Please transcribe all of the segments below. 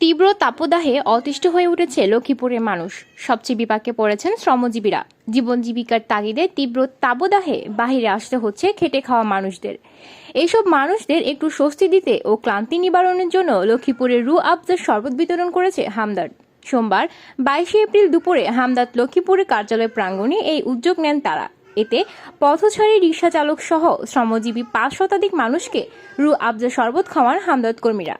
তীব্র তাপদাহে অতিষ্ঠ হয়ে উঠেছে লক্ষ্মীপুরের মানুষ। সবচেয়ে বিপাকে পড়েছেন শ্রমজীবীরা। জীবন জীবিকার তাগিদে তীব্র তাপদাহে বাহিরে আসতে হচ্ছে খেটে খাওয়া মানুষদের। এইসব মানুষদের একটু স্বস্তি দিতে ও ক্লান্তি নিবারণের জন্য লক্ষ্মীপুরের রু আফজার শরবত বিতরণ করেছে হামদর্দ সোমবার, বাইশে এপ্রিল দুপুরে হামদাদ লক্ষ্মীপুরের কার্যালয় প্রাঙ্গণে এই উদ্যোগ নেন তারা। এতে পথচারী রিক্সা চালক সহ শ্রমজীবী পাঁচ শতাধিক মানুষকে রু আফজা শরবত খাওয়ান হামদর্দ কর্মীরা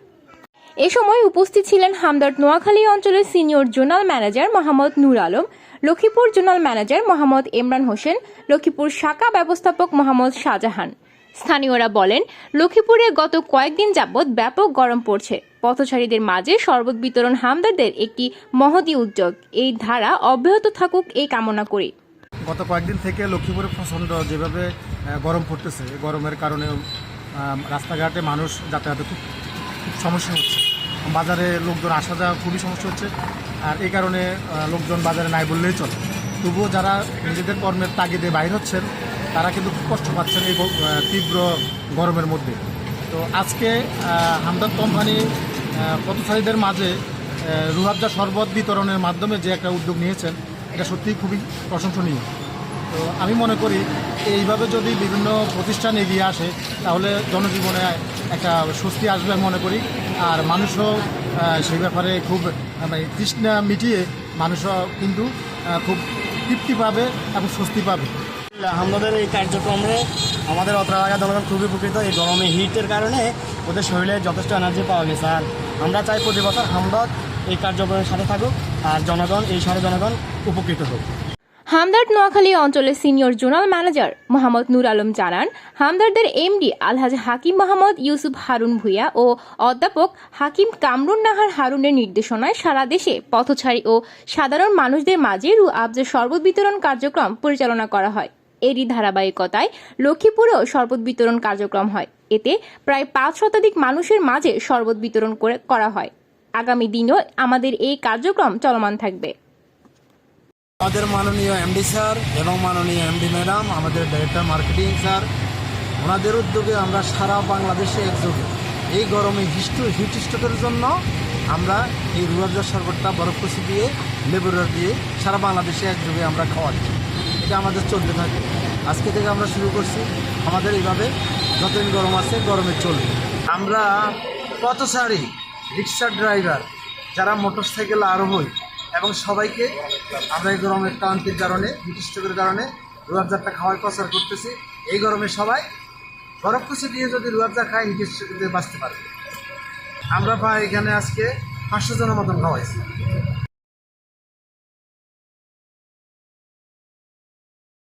এ সময় উপস্থিত ছিলেন হামদর্দ নোয়াখালী অঞ্চলের senior zonal manager Mohammad Nur Alam, Lakshmipur zonal manager Mohammad Imran Hossain, Lakshmipur শাখা ব্যবস্থাপক মোহাম্মদ শাহজাহান। স্থানীয়রা বলেন, লক্ষ্মীপুরে গত কয়েকদিন যাবৎ ব্যাপক গরম পড়ছে। পথচারীদের মাঝে শরবত বিতরণ হামদারদের একটি মহতী উদ্যোগ। এই ধারা অব্যাহত থাকুক এই কামনা করি। গত কয়েকদিন থেকে লক্ষ্মীপুরে প্রচণ্ড যেভাবে গরম পড়তেছে গরমের কারণে রাস্তাঘাটে মানুষ যাতায়াতে খুব সমস্যা হচ্ছে। বাজারে লোকজন আসা যাওয়া খুবই সমস্যা হচ্ছে। আর এই কারণে লোকজন বাজারে নাই বললেই চলে। তবুও যারা নিজেদের কর্মের তাগিদে বাইর হচ্ছেন তারা কিন্তু খুব কষ্ট পাচ্ছেন এই তীব্র গরমের মধ্যে। তো আজকে আহ, হামদর্দ কোম্পানি পথচারীদের মাঝে রুহাবজা শরবত বিতরণের মাধ্যমে যে একটা উদ্যোগ নিয়েছেন এটা সত্যিই খুবই প্রশংসনীয়। তো আমি মনে করি এইভাবে যদি বিভিন্ন প্রতিষ্ঠান এগিয়ে আসে, তাহলে জনজীবনে একটা স্বস্তি আসবে আমি মনে করি। আর মানুষও সেই ব্যাপারে খুব মানে তৃষ্ণা মিটিয়ে মানুষও কিন্তু খুব তৃপ্তি পাবে এবং স্বস্তি পাবে। আমাদের এই কার্যক্রমে আমাদের অত্র এলাকার জনগণ খুবই উপকৃত। এই গরমে হিটের কারণে ওদের শরীরে যথেষ্ট এনার্জি পাওয়া গেছে। আর আমরা চাই প্রতি বছর হামদর্দ এই কার্যক্রমের সাথে থাকুক, আর জনগণ, এই সাথে জনগণ উপকৃত হোক। হামদর্দ নোয়াখালী অঞ্চলের senior zonal manager Mohammad Nur Alam জানান, হামদর্দের এমডি আলহাজ হাকিম মোহাম্মদ ইউসুফ হারুন ভুইয়া ও অধ্যাপক হাকিম কামরুন নাহার হারুনের নির্দেশনায় সারা দেশে পথচারী ও সাধারণ মানুষদের মাঝে রু আবজের শরবত বিতরণ কার্যক্রম পরিচালনা করা হয়। এরই ধারাবাহিকতায় লক্ষ্মীপুরেও শরবত বিতরণ কার্যক্রম হয়। এতে প্রায় পাঁচ শতাধিক মানুষের মাঝে শরবত বিতরণ করা হয়। আগামী দিনও আমাদের এই কার্যক্রম চলমান থাকবে। আমাদের মাননীয় এমডি স্যার এবং মাননীয় এমডি ম্যাডাম, আমাদের ডাইরেক্টর মার্কেটিং স্যার, ওনাদের উদ্যোগে আমরা সারা বাংলাদেশে একযোগে এই গরমে হিষ্ট হিট জন্য আমরা এই রুয়াবজার শরবতটা বরফকুচি দিয়ে, লেবুর রস দিয়ে সারা বাংলাদেশে একযোগে আমরা খাওয়াচ্ছি এটা আমাদের চলতে থাকে। আজকে থেকে আমরা শুরু করছি। আমাদের এইভাবে যতদিন গরম আছে, গরমে চলবে। আমরা পথচারী, রিক্সা ড্রাইভার যারা মোটরসাইকেল আরোহী এবং সবাইকে আমরা এই গরমের ক্লান্তির কারণে হিটস্ট্রোকের কারণে রুয়াবজারটা খাওয়ার প্রচার করতেছি। এই গরমে সবাই বরফ খুশি দিয়ে যদি রুয়াবজা খায় নিজস্ব বাঁচতে পারে আমরা প্রায় এখানে আজকে পাঁচশো জনের মতন খাওয়াইছি।